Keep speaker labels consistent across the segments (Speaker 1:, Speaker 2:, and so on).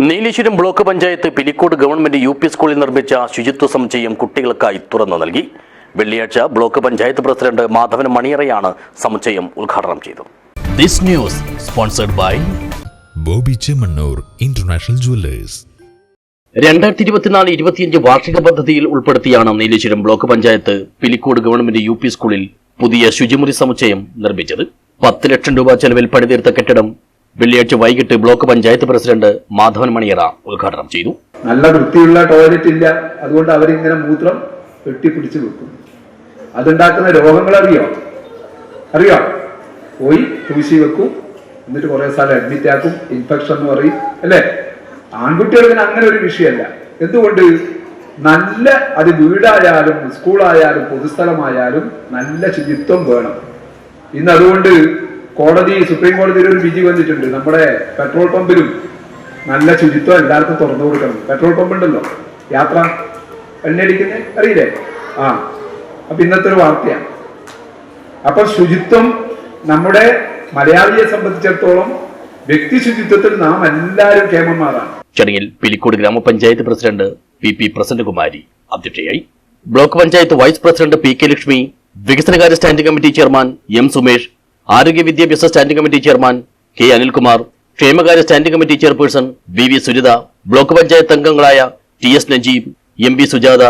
Speaker 1: Nileshwaram block panchayat Pilicode government U P സ്കൂളിൽ നിർമ്മിച്ച ശുചിത്വ സമുച്ചയം കുട്ടികൾക്കായി തുറന്നു നൽകി. വെള്ളിയാഴ്ച ബ്ലോക്ക് പഞ്ചായത്ത് പ്രസിഡന്റ് മാധവൻ മണിയറയാണ് സമുച്ചയം ഉദ്ഘാടനം ചെയ്തു this news sponsored by
Speaker 2: Bobby Chemmanur international jewellers.
Speaker 1: രണ്ടായിരത്തി ഇരുപത്തിനാല് ഇരുപത്തിയഞ്ച് വാർഷിക പദ്ധതിയിൽ ഉൾപ്പെടുത്തിയാണ് Nileshwaram block panchayat Pilicode government U P സ്കൂളിൽ പുതിയ ശുചിമുറി സമുച്ചയം നിർമ്മിച്ചത്. പത്ത് ലക്ഷം രൂപ ചെലവിൽ പണിതീർത്ത കെട്ടിടം വെള്ളിയാഴ്ച വൈകിട്ട് ബ്ലോക്ക് പഞ്ചായത്ത് പ്രസിഡന്റ് മാധവൻ മണിയറ ഉദ്ഘാടനം ചെയ്തു.
Speaker 3: നല്ല വൃത്തിയുള്ള ടോയ്ലറ്റ് ഇല്ല. അതുകൊണ്ട് അവരിങ്ങനെ മൂത്രം വെട്ടിപ്പിടിച്ച് വെക്കും. അതുണ്ടാക്കുന്ന രോഗങ്ങൾ അറിയോ? അറിയോ? പോയി തൂശി വെക്കും. എന്നിട്ട് കുറേ സ്ഥലം അഡ്മിറ്റ് ആക്കും. ഇൻഫെക്ഷൻ എന്ന് പറയും. അല്ലേ? ആൺകുട്ടികൾക്ക് അങ്ങനെ ഒരു വിഷയമല്ല. എന്തുകൊണ്ട്? നല്ല അത് വീടായാലും സ്കൂളായാലും പൊതുസ്ഥലമായാലും നല്ല ശുചിത്വം വേണം. ഇന്ന് അതുകൊണ്ട് കോടതി സുപ്രീം കോടതിയിൽ ഒരു വിധി വന്നിട്ടുണ്ട്. നമ്മുടെ പെട്രോൾ പമ്പിലും നല്ല ശുചിത്വം എല്ലാവർക്കും തുറന്നു കൊടുക്കണം. പെട്രോൾ പമ്പ് ഉണ്ടല്ലോ. യാത്ര. എണ്ണയടിക്കുന്നേ അറിയില്ലേ? ആ. അപ്പൊ ഇന്നത്തെ ഒരു വാർത്തയാണ്. അപ്പൊ ശുചിത്വം നമ്മുടെ മലയാളിയെ സംബന്ധിച്ചിടത്തോളം വ്യക്തി ശുചിത്വത്തിൽ നാം എല്ലാവരും കേമന്മാരാണ്
Speaker 1: ചടങ്ങിൽ പിലിക്കോട് ഗ്രാമപഞ്ചായത്ത് പ്രസിഡന്റ് പി പി പ്രസന്നകുമാരി അധ്യക്ഷയായി. Block panchayat vice president P K Lakshmi വികസനകാര്യ standing committee chairman M Sumesh ആരോഗ്യ വിദ്യാഭ്യാസ standing committee chairman K Anilkumar ക്ഷേമകാര്യ standing committee chairperson B V Sujitha block panchayat അംഗങ്ങളായ T S Najeeb M B Sujatha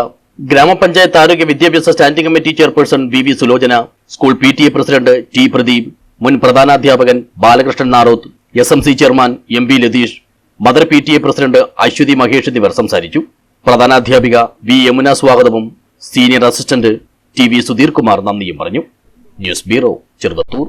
Speaker 1: ഗ്രാമപഞ്ചായത്ത് ആരോഗ്യ വിദ്യാഭ്യാസ standing committee chairperson V V Sulochana school P T A president T Pradeep മുൻ പ്രധാനാധ്യാപകൻ Balakrishnan Naroth S M C chairman M B Latheesh mother P T A president Aswathy Mahesh എന്നിവർ സംസാരിച്ചു. പ്രധാനാധ്യാപിക V Yamuna സ്വാഗതവും senior assistant T V Sudheer Kumar നന്ദിയും പറഞ്ഞു. News bureau Cheruvathur.